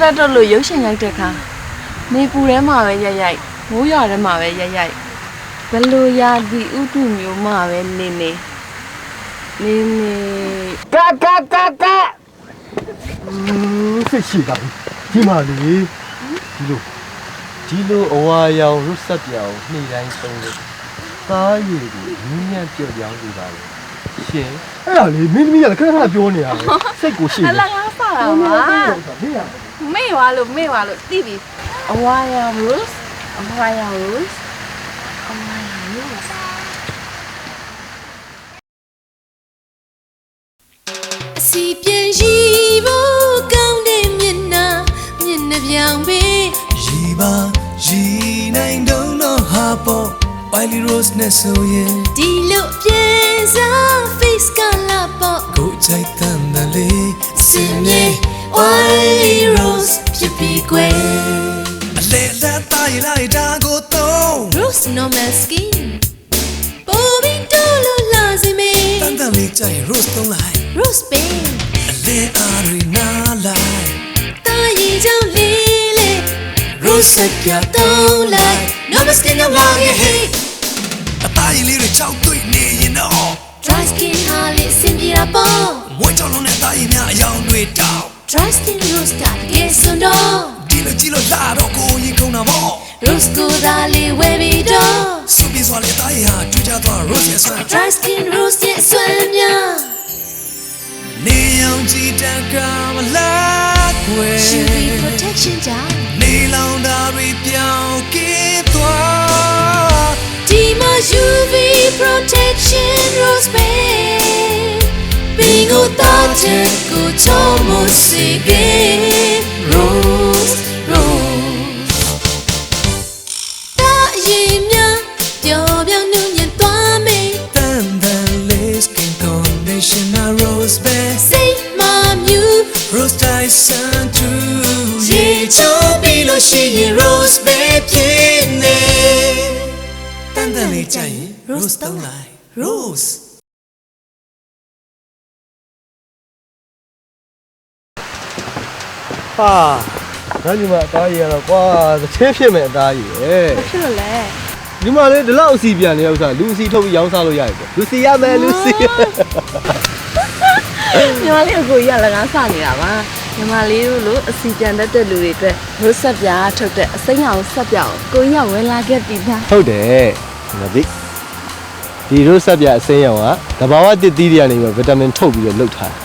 ထထတော့လို့ရုပ်ရှင်ရိုက်တဲ့ခါနေပူထဲမှာပဲရိုက်ရိုက်မိုးရွာထဲမှာပဲရိုက်ရိုက်ဘယ်လိုရာဒီဥတုမျိုးမှာပဲနေနေနေနေကကကကစိတ်ရှိတာဒီမှာလေဒီလိုဒီလိုအဝါရောင်ရုပ်ဆက်ပြောင်နှိမ့်တိုင်းသုံးလို့သားရည်ကိုမြင်းမြတ်ပြော့ပြောင်းနေပါလေရှင်အဲ့ဒါလေမင်းသမီးကလည်းခဏခဏပြောနေရတယ်စိတ်ကိုရှိအနေလကားပါတာပါမင်းရ မေ့သွားလို့မေ့သွားလို့သိပြီအဝါရောင် rules အဝါရောင် rules အဝါရောင် rules အစီပြန်ရီဖို့ကောင်းတဲ့မျက်နှာမျက်နှာပြောင်ပေးရီပါရီနိုင်တော့တော့ဟာပေါ့ Wiley Rose နဲ့ဆိုရင်ဒီလိုပြန်စား face ကလာပေါ့ကိုယ်ကြိုက်တဲ့ လက်သားရလိုက်တာကိုတော့ Rose normal skin ပိုပြီးတော့လို့လာစီမေတန်တန်လေးကြိုက် Rose သုံးလိုက် Rose pink အလဲအားရီနာလိုက်တာရီကြောင့်လေးလေး Rose ဆက်ပြတုံးလိုက် normal skin တော့လာရဲ့ hey အသားရည်လေးတွေကြောက်တွေ့နေရင်တော့ dry skin ဟာလေးစင်ပြေတာပေါ့မွေးကြောင်လုံးနဲ့သားရည်များအယောင်တွေတောက် dry skin rose တာတကယ်စွန်တော့ဒီ လိုကြည့်လို့လာတော့ကိုယ်ရင်ခုန်တာပေါ့ Rose ကိုသာလေးဝယ်ပြီးတော့စူပီစွာလေးသားရည်ဟာကြွကြသွား Rose ရဲ့ဆွမ်း dry skin rose ရဲ့ဆွမ်းများနေအောင်ကြည့်တတ်ကမလားကွယ် UV protection ကြောင့်နေလောင်တာတွေပြောင်းကင်းသွားဒီမှာ UV protection rose bay ဘင်းကိုတော့ချက်ကိုချုံ ချိုးပြီးလို့ရှိရင် rose bay ဖြစ်နေတန်တန်လေးကြိုက်ရင် rose တောင်းလိုက် rose ဟာငါညီမအသားရည်ကတော့ကွာတစ်ချင်းဖြစ်မဲ့အသားရည်ရဲ့ဖြစ်လို့လဲဒီမှာလေဒီလောက်အစီပြန်နေဥစ္စာလူစီထုတ်ပြီးရောင်းစားလို့ရတယ်ပေါ့လူစီရမယ်လူစီ ညီမလေးအကိုကြီးကလည်းငါစနေတာပါ ညီမလေးတို့လိုအစီပြန်တတ်တဲ့လူတွေအတွက်ရုပ်ဆက်ပြားထုတ်တဲ့အစိမ်းအောင်ဆက်ပြောင်းကိုကြီးကဝင်လာခဲ့ပြီသားဟုတ်တယ်ငါသိဒီရိုးဆက်ပြအစိမ်းရောင်ကတဘာဝတစ်သီးတွေကနေပြီးဗီတာမင်ထုတ်ပြီးတော့လုပ်ထားတယ်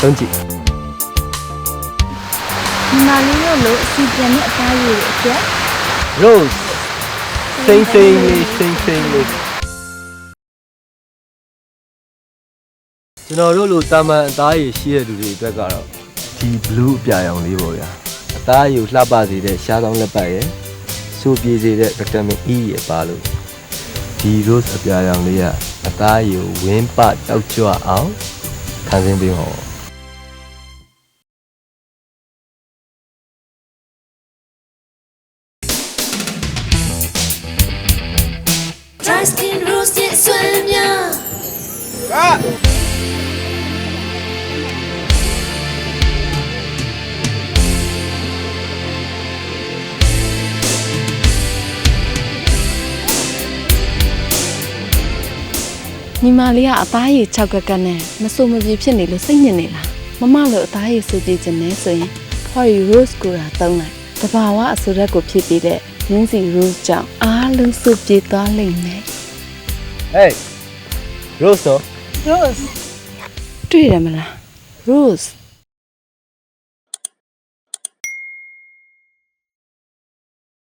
သုံးကြည့်ညီမလေးတို့လိုအစီပြန်တဲ့အသားရည်တွေအတွက် rose စိမ့်စိမ့်လေးစိမ့်စိမ့်လေးကျွန်တော်တို့လိုတာမန်အသားရည်ရှိတဲ့လူတွေအတွက်ကတော့ ဒီ blue အပြာရောင်လေးပေါ့ဗျာအသားရည်ကိုလှပစေတဲ့ရှားဆောင်လက်ပတ်ရယ်စူပြေစေတဲ့ vitamin E ရယ်ပါလို့ဒီ rose အပြာရောင်လေးကအသားရည်ကိုဝင်းပတောက်ကြွအောင်ခံစင်းပေးမှာပေါ့ dry skin ညီမလေးကအသားရည်6ကက်ကက်နဲ့မဆိုမပြေဖြစ်နေလို့စိတ်ညစ်နေလားမမလိုအသားရည်စူပြေခြင်းနဲ့ဆိုရင် Hori Rose ကိုရာသုံးလိုက်တဘာဝအဆိုရက်ကိုဖြစ်ပြီးတဲ့ရင်းစီ Rose ကြောင့်အားလုံးစူပြေသွားလိမ့်မယ် Hey Rose တော့ Rose တွေ့ရမလား Rose